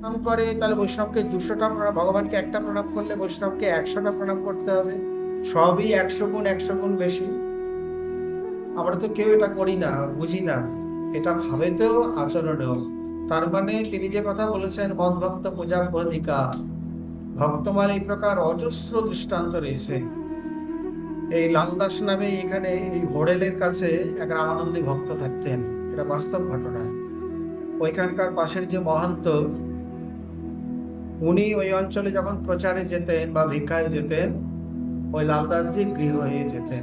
প্রণাম করে, তাহলে বৈষ্ণবকে দুশোটা প্রণাম, ভগবানকে একটা প্রণাম করলে বৈষ্ণবকে একশোটা প্রণাম করতে হবে। সবই একশো গুণ একশো গুণ বেশি। আমরা তো কেউ এটা করি না, বুঝি না। এটা ভাবেতেও আচরণেও। তার মানে তিনি যে কথা বলেছেন মদভক্ত পূজাভ্যধিকা ভক্তমাল এই প্রকার অজস্র দৃষ্টান্ত রয়েছে। এই লালদাস নামে এখানে এই হোড়েলের কাছে এক রামানন্দী ভক্ত থাকতেন। এটা বাস্তব ঘটনা। ওইখানকার পাশের যে মহান্ত উনি ওই অঞ্চলে যখন প্রচারে যেতেন বা ভিক্ষায় যেতেন, ওই লালদাসজি গৃহ হয়ে যেতেন।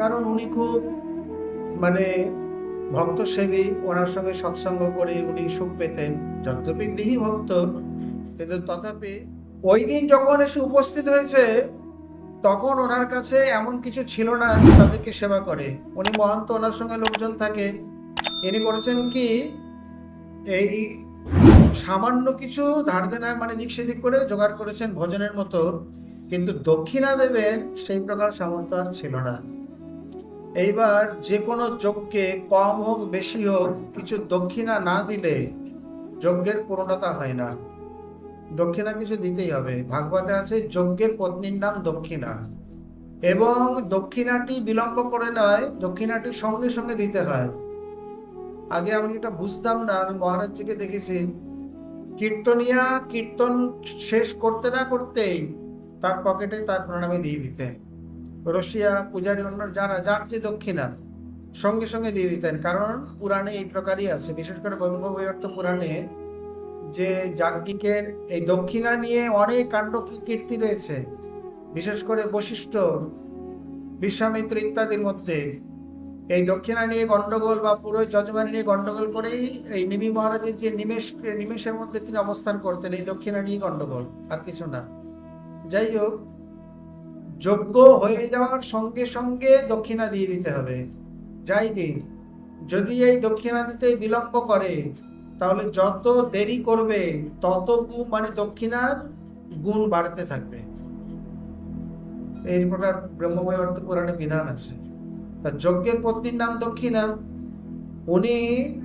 কারণ উনি খুব মানে ভক্ত সেবী ওনার সঙ্গে সৎসঙ্গ করে উনি সুখ পেতেন। যদ্যপি গৃহী ভক্ত, কিন্তু তথাপি ওই দিন যখন এসে উপস্থিত হয়েছে, তখন ওনার কাছে এমন কিছু ছিল না তাদেরকে সেবা করে। উনি মহান্ত ওনার সঙ্গে লোকজন থাকে। ইনি করেছেন কি, এই সামান্য কিছু ধার দেনার মানে দিক সেদিক করে জোগাড় করেছেন ভোজনের মতো, কিন্তু দক্ষিণা দেবের সেই প্রকার সামর্থ্য আর ছিল না। এইবার যে কোনো যজ্ঞে কম হোক, বেশি হোক, কিছু দক্ষিণা না দিলে যজ্ঞের পূর্ণতা হয় না। দক্ষিণা কিছু দিতেই হবে। ভাগবতে আছে, যজ্ঞের পত্নীর নাম দক্ষিণা। এবং দক্ষিণাটি বিলম্ব করে নয়, দক্ষিণাটি সঙ্গে সঙ্গে দিতে হয়। আগে আমি এটা বুঝতাম না, আমি মহারাজজিকে দেখেছি, কীর্তনিয়া কীর্তন শেষ করতে না করতেই তার পকেটে তার প্রণামে দিয়ে দিতেন। রশিয়া পূজারী অন্য যারা, যার যে দক্ষিণা, সঙ্গে সঙ্গে দিয়ে দিতেন। কারণ পুরাণে এই প্রকারই আছে, বিশেষ করে ব্রহ্মবৈবর্ত পুরাণে যে যাজ্ঞিকের এই দক্ষিণা নিয়ে অনেক কাণ্ড কীর্তি রয়েছে। বিশেষ করে বৈশিষ্ট্য বিশ্বামিত্র ইত্যাদির মধ্যে এই দক্ষিণা নিয়ে গন্ডগোল বা পুরো যজমানি নিয়ে গন্ডগোল করেই এই নিমি মহারাজের যে নিমেষ, নিমেষের মধ্যে তিনি অবস্থান করতেন, এই দক্ষিণা নিয়ে গন্ডগোল, আর কিছু না। যাই হোক যোগ্য হয়ে যাওয়ার সঙ্গে সঙ্গে দক্ষিণা দিয়ে দিতে হবে। যাই দিন, যদি এই দক্ষিণা দিতে বিলম্ব করে, তাহলে যত দেরি করবে, তত গুণ মানে দক্ষিণার গুণ বাড়তে থাকবে। এই প্রকার ব্রহ্মবৈবর্ত পুরাণে বিধান আছে। তার যজ্ঞের পত্নীর নাম দক্ষিণা। উনি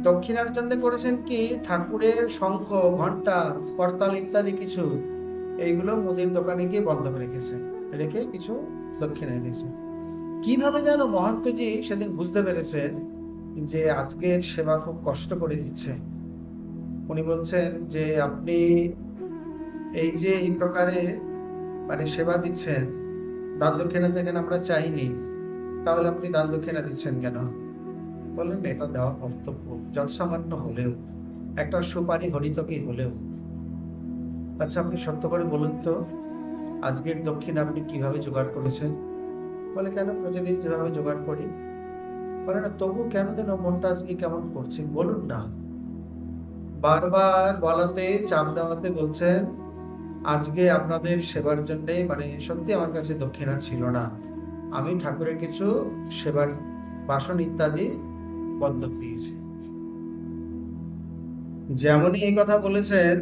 দক্ষিণার জন্য করেছেন কি? ঠাকুরের শঙ্খ ঘণ্টা করতাল ইত্যাদি কিছু। এইগুলো মুদির দোকানে গিয়ে বন্ধক রেখেছে। রেখে কিছু দক্ষিণা এনেছে। কীভাবে যেন মহান্তজি সেদিন বুঝতে পেরেছেন যে আজকের সেবা খুব কষ্ট করে দিচ্ছে। উনি বলছেন যে আপনি এই যে এই প্রকারে মানে সেবা দিচ্ছেন, দান দক্ষিণা দেখেন আমরা চাইনি। তাহলে আপনি দান দক্ষিণা দিচ্ছেন কেন? বললেন, এটা দেওয়া কর্তব্য। যৎসামান্য হলেও, একটা সুপারি হরিতকি হলেও। আচ্ছা আপনি সত্য করে বলুন তো, আজকের দক্ষিণ আপনি কীভাবে জোগাড় করেছেন? বলে, কেন প্রতিদিন যেভাবে জোগাড় করি? বলে, না, তবু কেন যেন মনটা আজকে কেমন করছে? বলুন না। বারবার বলাতে, চাপ দেওয়াতে বলছেন, আজকে আপনাদের সেবার জন্যে মানে সত্যি আমার কাছে দক্ষিণা ছিল না। আমি ঠাকুরের কিছু সেবার বাসন ইত্যাদি বন্ধক দিয়েছি। যেমনই এই কথা বলেছেন,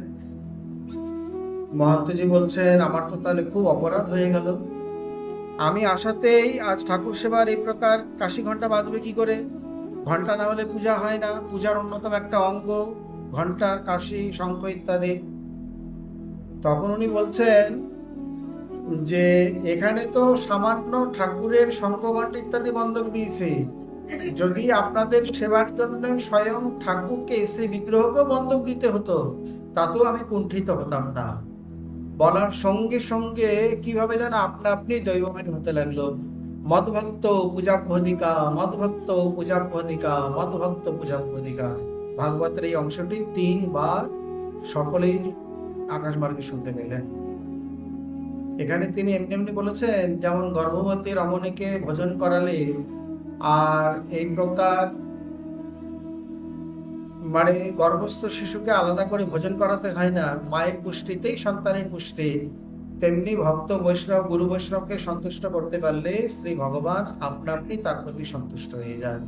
মহাত্মজি বলছেন, আমার তো তাহলে খুব অপরাধ হয়ে গেল। আমি আসাতেই আজ ঠাকুর সেবার এই প্রকার কাশি ঘণ্টা বাজবে কি করে? ঘণ্টা না হলে পূজা হয় না। পূজার অন্যতম একটা অঙ্গ ঘণ্টা কাশি, শঙ্খ ইত্যাদি। তখন উনি বলছেন যে এখানে তো সামান্য ঠাকুরের শঙ্খ ইত্যাদি বন্ধক দিয়েছে। যদি আপনাদের সেবার জন্য স্বয়ং ঠাকুরকে শ্রী বিগ্রহকেও বন্ধক দিতে হতো, তাতেও আমি কুণ্ঠিত হতাম না। বলার সঙ্গে সঙ্গে কীভাবে যেন আপনা আপনি দৈবমান হতে লাগল। মদভক্ত পূজাভ্যধিকা মদভক্ত পূজাভ্যধিকা মদভক্ত পূজাভ্যধিকা। ভাগবতের এই অংশটি তিনবার সকলেই আকাশমার্গে শুনতে পেলেন। এখানে তিনি এমনি এমনি বলেছেন, যেমন গর্ভবতী রমণীকে ভোজন করালে আর এই প্রকার মানে গর্ভস্থ শিশুকে আলাদা করে ভোজন করাতে হয় না। মায়ের পুষ্টিতেই সন্তানের পুষ্টি। তেমনি ভক্ত বৈষ্ণব, গুরু বৈষ্ণবকে সন্তুষ্ট করতে পারলে শ্রী ভগবান আপনা আপনি তার প্রতি সন্তুষ্ট হয়ে যান।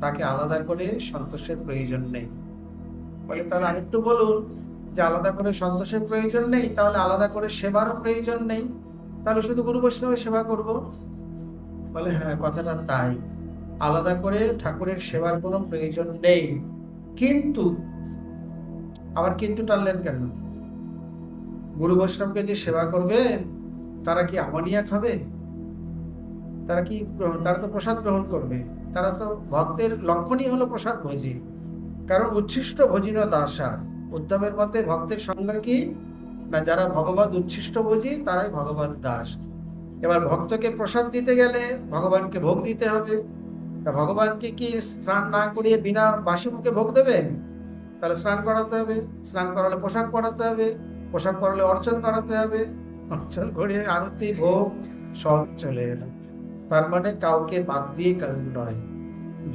তাকে আলাদা করে সন্তোষের প্রয়োজন নেই। তাহলে আরেকটু বলুন যে আলাদা করে সন্তোষের প্রয়োজন নেই, তাহলে আলাদা করে সেবারও প্রয়োজন নেই। তাহলে শুধু গুরু বৈষ্ণবের সেবা করব? বলে হ্যাঁ কথাটা তাই। আলাদা করে ঠাকুরের সেবার কোনো প্রয়োজন নেই। কিন্তু, আবার কিন্তু টানলেন কেন? গুরু বৈষ্ণবকে যে সেবা করবেন, তারা কি আমনিয়া খাবে? তারা কি, তারা তো প্রসাদ গ্রহণ করবে। তারা তো ভক্তের লক্ষণই হলো প্রসাদ ভোজি। কারণ উচ্ছিষ্ট ভোজিন দাসা উদ্ধবের মতে ভক্তের সংজ্ঞা কি? না, যারা ভগবত উচ্ছিষ্ট বুঝি, তারাই ভগবত দাস। এবার ভক্তকে প্রসাদ দিতে গেলে ভগবানকে ভোগ দিতে হবে। তা ভগবানকে কি স্নান না করিয়ে বিনা বাসি মুখে ভোগ দেবেন তাহলে স্নান করাতে হবে। স্নান করালে পোশাক পরাতে হবে। পোশাক পরালে অর্চন করাতে হবে। অর্চন করিয়ে আরতি, ভোগ, সব চলে এলো। তার মানে কাউকে বাদ দিয়ে কারণ নয়।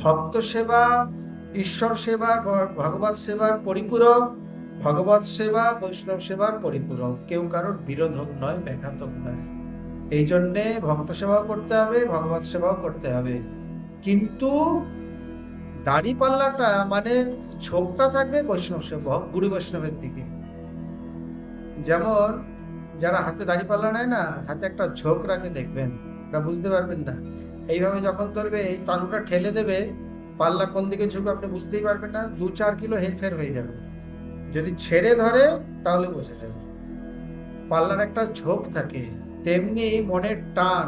ভক্ত সেবা, ঈশ্বর সেবা, ভগবত সেবার পরিপূরক। ভগবত সেবা, বৈষ্ণব সেবার পরিপূরক। কেউ কারোর বিরোধক নয়, ব্যাঘাতক নয়। এই জন্যে ভক্ত সেবাও করতে হবে, ভগবত সেবাও করতে হবে। কিন্তু দাড়ি পাল্লাটা মানে ঝোঁকটা থাকবে বৈষ্ণব সেবা গুরু বৈষ্ণবের দিকে। যেমন, যারা হাতে দাড়ি পাল্লা নেয় না, হাতে একটা ঝোঁক রাখে, দেখবেন। ওরা বুঝতে পারবেন না। এইভাবে যখন ধরবে, এই তালুটা ঠেলে দেবে, পাল্লা কোন দিকে ঝুঁকে, আপনি বুঝতেই পারবেন না দু চার কিলো হেরফের হয়ে যাবে। যদি ছেড়ে ধরে, তাহলে বোঝা যাবে। পাল্লার একটা ঝোঁক থাকে, তেমনি মনের টান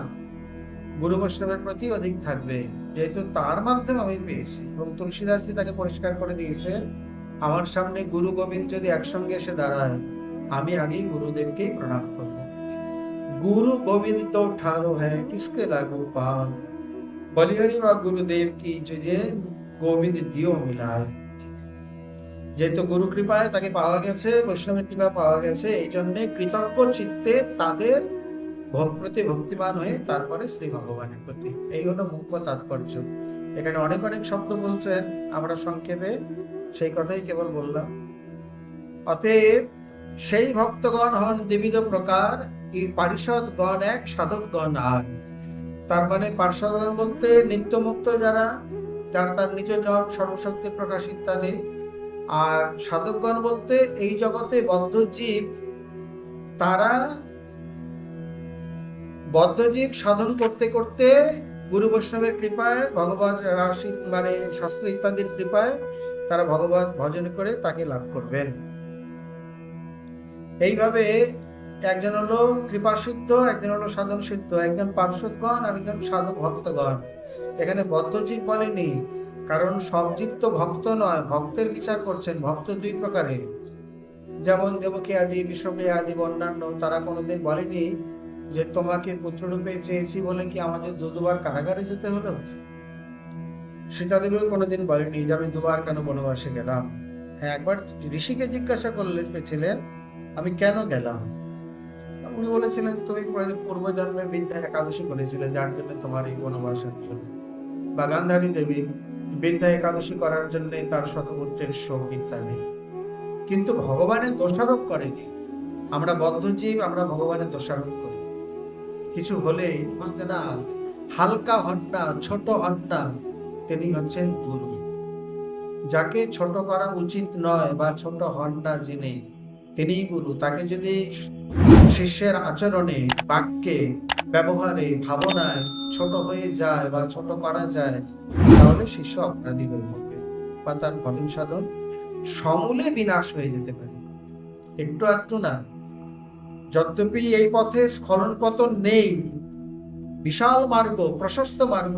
গুরু বৈষ্ণবের প্রতি অধিক থাকবে। যেহেতু তার মাধ্যমে আমি পেয়েছি এবং তুলসীদাসজি তাকে পরিষ্কার করে দিয়েছে, আমার সামনে গুরু গোবিন্দ যদি একসঙ্গে এসে দাঁড়ায়, আমি আগেই গুরুদেবকেই প্রণাম করব। গুরু গোবিন্দ ঠারো হ্যাঁ কিসকে লাগু পান বলিহরি বা গুরুদেব কি যে গোবিন্দ দিও মিলায়। যেহেতু গুরু কৃপায় তাকে পাওয়া গেছে, বৈষ্ণবের কৃপা পাওয়া গেছে, এই জন্য কৃতজ্ঞ চিত্তে তাদের ভোগ প্রতি ভক্তিমান হয়ে তারপরে শ্রী ভগবানের প্রতি। এই হলো মুখ্য তাৎপর্য। এখানে অনেক অনেক শব্দ বলছেন, আমরা সংক্ষেপে সেই কথাই কেবল বললাম। অতএব সেই ভক্তগণ হন দ্বিবিধ প্রকার এই পারিষদ গণ এক সাধক গণ আর। তার মানে পার্শ্বগণ বলতে নিত্যমুক্ত যারা যারা তার নিজ জন সর্বশক্তি প্রকাশ ইত্যাদি আর সাধকগণ বলতে এই জগতে বদ্ধ জীব তারা বদ্ধজীব সাধন করতে করতে গুরু বৈষ্ণবের কৃপায়, ভগবত রাশি মানে শাস্ত্র ইত্যাদির কৃপায় তারা ভগবত ভজন করে তাকে লাভ করবেন। এইভাবে একজন হলো কৃপা সিদ্ধ একজন হলো সাধন সিদ্ধ একজন পার্শ্বদগণ আর একজন সাধক ভক্তগণ। এখানে বদ্ধজীব বলেনি কারণ সব জীব তো ভক্ত নয়, ভক্তের বিচার করছেন ভক্ত দুই প্রকারের যেমন দেবকী আদি বিশ্বকী আদি অন্যান্য তারা কোনোদিন বলেনি যে, তোমাকে পুত্ররূপে চেয়েছি বলে কি আমাদের দু দুবার কারাগারে যেতে হলো? সীতাদেবীও কোনোদিন বলেনি যে, আমি দুবার কেন বনবাসে গেলাম? হ্যাঁ একবার ঋষিকে জিজ্ঞাসা করলে ছিলেন আমি কেন গেলাম? উনি বলেছিলেন, তুমি পূর্বজন্মের বিদ্যা একাদশী করেছিলে, যার জন্য তোমার এই বনবাস বা গান্ধারী দেবী বিদ্যা একাদশী করার জন্য তার শতপুত্রের শোক ইত্যাদি কিন্তু ভগবানের দোষারোপ করেনি। আমরা বদ্ধজীব, আমরা ভগবানের দোষারোপ করি। কিছু হলেই বুঝতে না হালকা না ছোট হন তিনি হচ্ছেন গুরু। যাকে ছোট করা উচিত নয় বা ছোট হন না যিনি তিনিই গুরু। তাকে যদি শিষ্যের আচরণে, বাক্যে ব্যবহারে ভাবনায় ছোট হয়ে যায় বা ছোট করা যায়, তাহলে শিষ্য অপরাধী হয়ে পড়বে বা তার ভজন সাধন সমূলে বিনাশ হয়ে যেতে পারে। একটু একটু না। যদ্যপি এই পথে স্খলন পতন নেই, বিশাল মার্গ, প্রশস্ত মার্গ,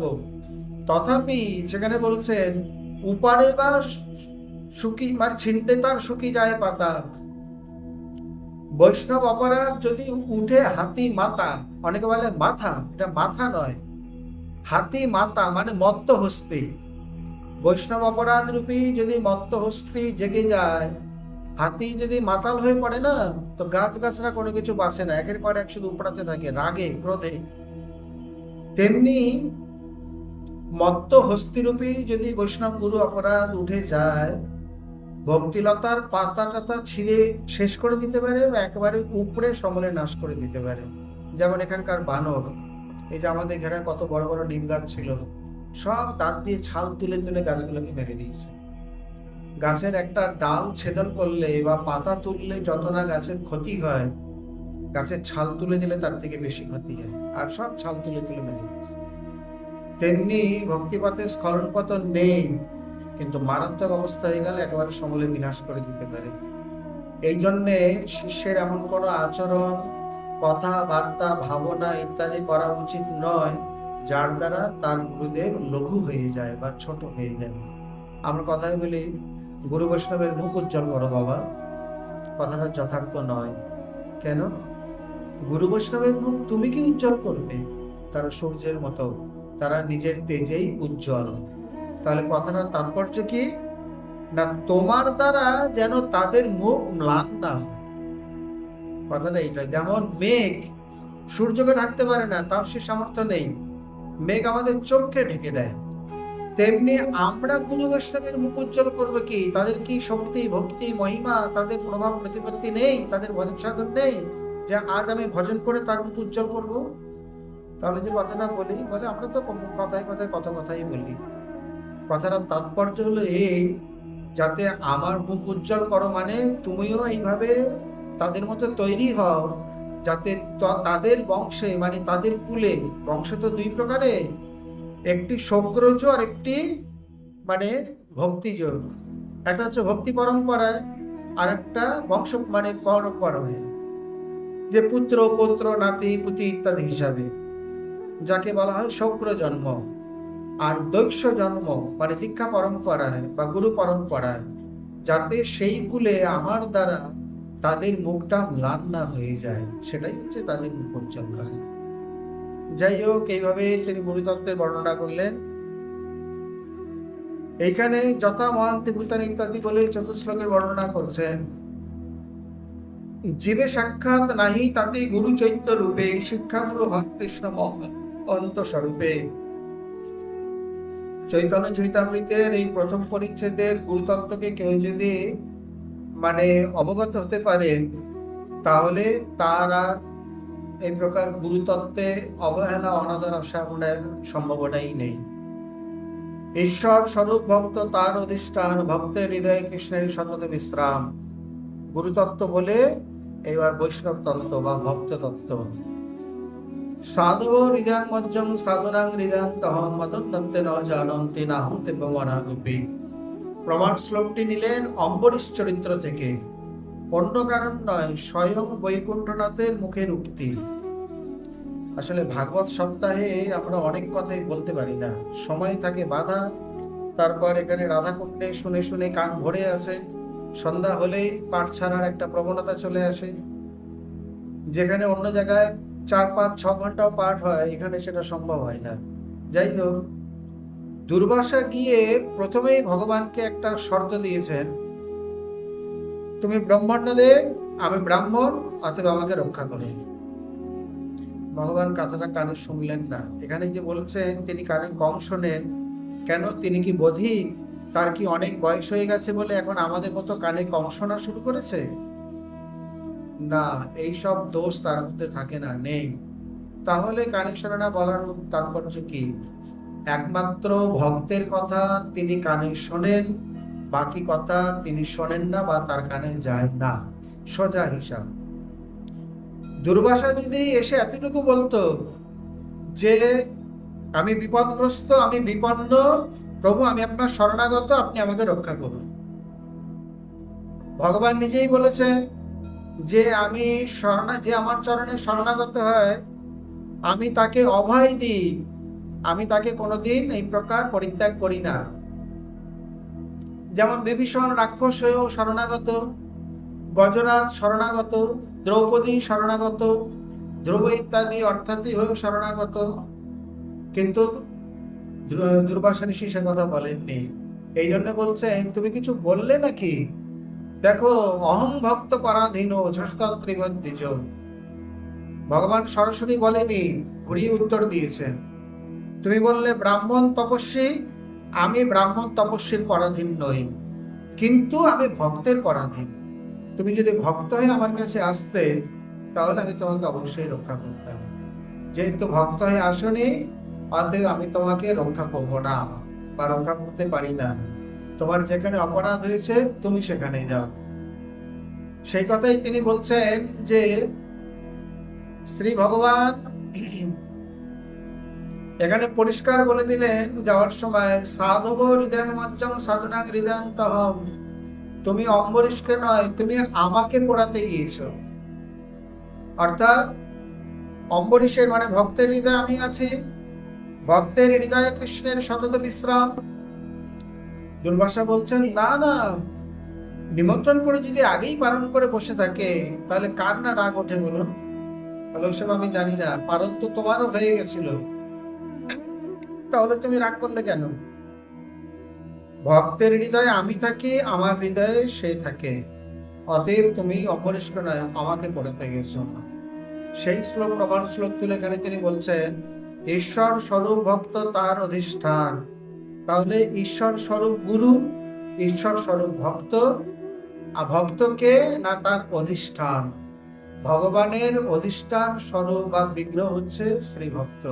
তথাপি সেখানে বলছেন, উপারে বা সুখী মানে ছিনতে তার সুখী যায় পাতা। বৈষ্ণব অপরাধ যদি উঠে হাতি মাথা অনেকে বলে মাথা, এটা মাথা নয়। হাতি মাথা মানে মত্ত হস্তি। বৈষ্ণব অপরাধ রূপী যদি মত্ত হস্তি জেগে যায়, হাতি যদি মাতাল হয়ে পড়ে না, তো গাছ গাছরা কোনো কিছু বাঁচে না। একের পর এক শুধু উপড়াতে থাকে, রাগে, ক্রোধে। তেমনি মত্ত হস্তিরূপী যদি বৈষ্ণব গুরু অপরাধ উঠে যায়, ভক্তিলতার পাতা টাতা ছিঁড়ে শেষ করে দিতে পারে বা একেবারে উপরে সমলে নাশ করে দিতে পারে। যেমন এখানকার বানর, এই যে আমাদের ঘেরা কত বড় বড় নিম গাছ ছিল, সব দাঁত দিয়ে ছাল তুলে তুলে গাছগুলোকে মেরে দিয়েছে। গাছের একটা ডাল ছেদন করলে বা পাতা তুললে যত না গাছের ক্ষতি হয়, গাছের ছাল তুলে দিলে তার থেকে বেশি ক্ষতি হয়, আর সব ছাল তুলে তুলে মেরে দিয়েছে। তেমনি ভক্তিপথে স্খলন পতন নেই, কিন্তু মারাত্মক অবস্থা হয়ে গেলে একেবারে সমলে বিনাশ করে দিতে পারে। এই জন্যে শিষ্যের এমন কোনো আচরণ কথাবার্তা, ভাবনা ইত্যাদি করা উচিত নয়, যার দ্বারা তার গুরুদেব লঘু হয়ে যায় বা ছোট হয়ে যায়। আমরা কথায় বলি, গুরু বৈষ্ণবের মুখ উজ্জ্বল করো বাবা। কথাটা যথার্থ নয়। কেন? গুরু বৈষ্ণবের মুখ তুমি কি উজ্জ্বল করবে? তারা সূর্যের মতো, তারা নিজের তেজেই উজ্জ্বল। তাহলে কথাটার তাৎপর্য কি? না তোমার দ্বারা যেন তাদের মুখ ম্লান না হয়। কথাটা এইটা যেমন মেঘ, সূর্যকে ঢাকতে পারে না, তার সে সামর্থ্য নেই। মেঘ আমাদের চোখকে ঢেকে দেয়। তেমনি আমরা গুরু বৈষ্ণবের মুখ উজ্জ্বল করব কি? তাদের কি শক্তি, ভক্তি, মহিমা, তাদের প্রভাব, প্রতিপত্তি নেই? তাদের ভজন সাধন নেই? যে আজ আমি ভজন করে তার মুখ উজ্জ্বল করব? তাহলে যে কথাটা বলি, বলে আমরা তো কথায় কথায় কত কথাই বলি। কথাটার তাৎপর্য হলো এই, যাতে আমার মুখ উজ্জ্বল করো মানে তুমিও এইভাবে তাদের মতো তৈরি হও, যাতে তাদের বংশে মানে তাদের কুলে, বংশ তো দুই প্রকারে, একটি শোকরজ আর একটি মানে ভক্তিজ একটা হচ্ছে ভক্তি পরম্পরায় আর একটা বংশ মানে পরম্পরায়। যে পুত্র পুত্র, নাতি, পুতি ইত্যাদি হিসাবে, যাকে বলা হয় শৌক্র জন্ম। আর দৈক্ষ জন্ম মানে দীক্ষা পরম্পরায় বা গুরু পরম্পরায়, যাতে সেই কুলে আমার দ্বারা তাদের মুখটা ম্লান না হয়ে যায়। সেটাই হচ্ছে তাদের মুখ উজ্জ্বল যাই হোক, এইভাবে তিনি গুরুতত্ত্বের বর্ণনা করলেন। এইখানে যথা মহান্তি ভূতান ইত্যাদি বলে চতুশ্লোকের বর্ণনা করছেন। জীবে সাক্ষাৎ নাহি তাতে গুরু চৈত্য রূপে, শিক্ষাগুরু হন কৃষ্ণ অন্ত স্বরূপে। চৈতন্য চৈতামৃতের এই প্রথম পরিচ্ছেদের গুরুতত্ত্বকে কেউ যদি মানে অবগত হতে পারেন, তাহলে তার আর এই প্রকার গুরুতত্ত্বে অবহেলা, অনাদর অসামনের সম্ভাবনাই নেই। ঈশ্বর স্বরূপ ভক্ত, তার অধিষ্ঠান, ভক্তের হৃদয়ে কৃষ্ণের সতত বিশ্রাম। গুরুতত্ত্ব বলে এবার বৈষ্ণব তত্ত্ব বা ভক্ত তত্ত্ব। সাধব হৃদয়াং মজ্জং, সাধনাং হৃদয়াং তহম ন জানন্তি না হতে ভবনারূপী প্রমাণ শ্লোকটি নিলেন অম্বরীশ চরিত্র থেকে। অন্য কারণ নয় স্বয়ং বৈকুণ্ঠনাথের মুখের উক্তি। আসলে ভাগবত সপ্তাহে আমরা অনেক কথাই বলতে পারি না। সময় থাকে বাধা, তারপর এখানে রাধাকুণ্ডে শুনে শুনে কান ভরে আছে সন্ধ্যা হলেই পাঠ ছাড়ার একটা প্রবণতা চলে আসে। যেখানে অন্য জায়গায় চার, পাঁচ, ছ ঘন্টাও পাঠ হয়, এখানে সেটা সম্ভব হয় না। যাই হোক দুর্বাসা গিয়ে প্রথমেই ভগবানকে একটা শর্ত দিয়েছেন, তুমি ব্রহ্মাণ্ডদেব আমি ব্রাহ্মণ, অতএব আমাকে রক্ষা করে ভগবান কথাটা কানে শুনলেন না। এখানে যে বলছেন, তিনি কানে কম শোনেন, কেন? তিনি কি বোধি তার কি অনেক বয়স হয়ে গেছে বলে এখন আমাদের মতো কানে কম শোনা শুরু করেছে? না এই সব দোষ তার মধ্যে থাকে না, নেই। তাহলে কানে শোনে বলার তাৎপর্য কি? একমাত্র ভক্তের কথা তিনি কানে শোনেন, বাকি কথা তিনি শোনেন না বা তার কানে যায় না। সোজা হিসাব। দুর্বাসা যদি এসে এতটুকু বলতো যে, আমি বিপদগ্রস্ত, আমি বিপন্ন, প্রভু, আমি আপনার শরণাগত, আপনি আমাকে রক্ষা করুন। ভগবান নিজেই বলেছেন যে, আমি শরণা, যে আমার চরণে শরণাগত হয়, আমি তাকে অভয় দিই আমি তাকে কোনোদিন এই প্রকার পরিত্যাগ করি না। যেমন বিভীষণ রাক্ষস হয়েও শরণাগত, গজরাজ শরণাগত, দ্রৌপদী শরণাগত, ধ্রুব ইত্যাদি অর্থাৎই হয়েও শরণাগত। কিন্তু দুর্বাসা ঋষি সে কথা বলেননি। এই জন্য বলছেন, তুমি কিছু বললে নাকি? দেখো, অহং ভক্ত পরাধীন ভগবান সরাসরি বলেনি ঘুরিয়ে উত্তর দিয়েছেন। তুমি বললে, ব্রাহ্মণ তপস্বী? আমি ব্রাহ্মণ তপস্বীর পরাধীন নই, কিন্তু আমি ভক্তের পরাধীন। তুমি যদি ভক্ত হয়ে আমার কাছে আসতে, তাহলে আমি তোমাকে অবশ্যই রক্ষা করতাম যেহেতু ভক্ত হয়ে আসনি, অতএব আমি তোমাকে রক্ষা করব না বা রক্ষা করতে পারি না। তোমার যেখানে অপরাধ হয়েছে, তুমি সেখানে যাও। সেই কথাই তিনি বলছেন যে, শ্রী ভগবান এখানে পরিষ্কার বলে দিলেন, যাওয়ার সময় সাধব হৃদয় সাধনাং হৃদয়ন্তহম তুমি অম্বরীশকে নয়, তুমি আমাকে পোড়াতে গিয়েছো। অর্থাৎ অম্বরীশের মানে ভক্তের হৃদয় আমি আছি। ভক্তের হৃদয়ে কৃষ্ণের সতত বিশ্রাম। দুর্বাসা বলছেন, না না। নিমন্ত্রণ করে যদি আগেই পালন করে বসে থাকে, তাহলে কার না রাগ ওঠে বলুন? তাহলে আমি জানি না পালন তো তোমারও হয়ে গেছিল। তাহলে তুমি রাগ করলে কেন? ভক্তের হৃদয়ে আমি থাকি, আমার হৃদয়ে সে থাকে। অতএব তুমি অপরিষ্কার নয়, আমাকে পড়াতে গেছো। সেই শ্লোক প্রমাণ শ্লোক তুলে এখানে তিনি বলছেন, ঈশ্বর স্বরূপ ভক্ত তার অধিষ্ঠান। তাহলে ঈশ্বর স্বরূপ গুরু, ঈশ্বর স্বরূপ ভক্ত, আর ভক্তকে না তার অধিষ্ঠান। ভগবানের অধিষ্ঠান স্বরূপ বা বিগ্রহ হচ্ছে শ্রী ভক্ত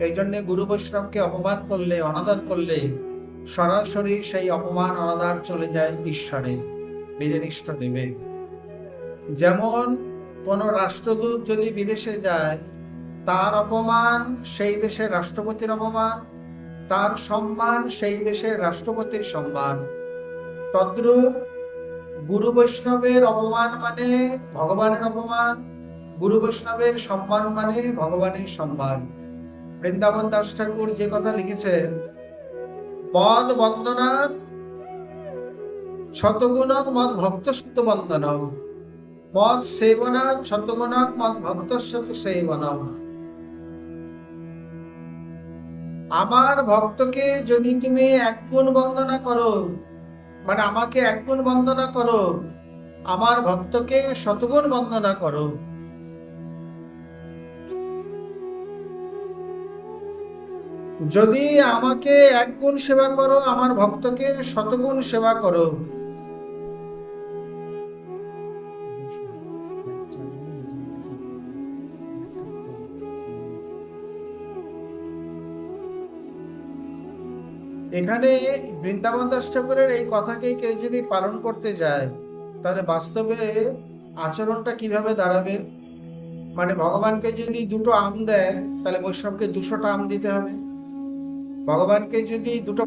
এই জন্য গুরু বৈষ্ণবকে অপমান করলে, অনাদার করলে সরাসরি সেই অপমান, অনাদার চলে যায় ঈশ্বরে। নিজের ইষ্ট দেবে। যেমন কোন রাষ্ট্রদূত যদি বিদেশে যায়, তার অপমান সেই দেশের রাষ্ট্রপতির অপমান, তার সম্মান সেই দেশের রাষ্ট্রপতির সম্মান। তদ্রূপ গুরু বৈষ্ণবের অপমান মানে ভগবানের অপমান, গুরু বৈষ্ণবের সম্মান মানে ভগবানের সম্মান। বৃন্দাবন দাস ঠাকুর যে কথা লিখেছেন মদ বন্দনা শতগুণক মদ ভক্ত বন্দনম। মদ সেবনা শতগুণক মদ ভক্ত সেবনম। আমার ভক্তকে যদি তুমি এক গুণ বন্দনা করো মানে আমাকে এক গুণ বন্দনা করো, আমার ভক্তকে শতগুণ বন্দনা করো। যদি আমাকে এক গুণ সেবা করো, আমার ভক্তকে শতগুণ সেবা করো। এখানে বৃন্দাবন দাস ঠাকুরের এই কথাকে কেউ যদি পালন করতে যায়, তাহলে বাস্তবে আচরণটা কীভাবে দাঁড়াবে? মানে ভগবানকে যদি দুটো আম দেয়, তাহলে বৈষ্ণবকে দুশোটা আম দিতে হবে। ভগবানকে যদি দুটো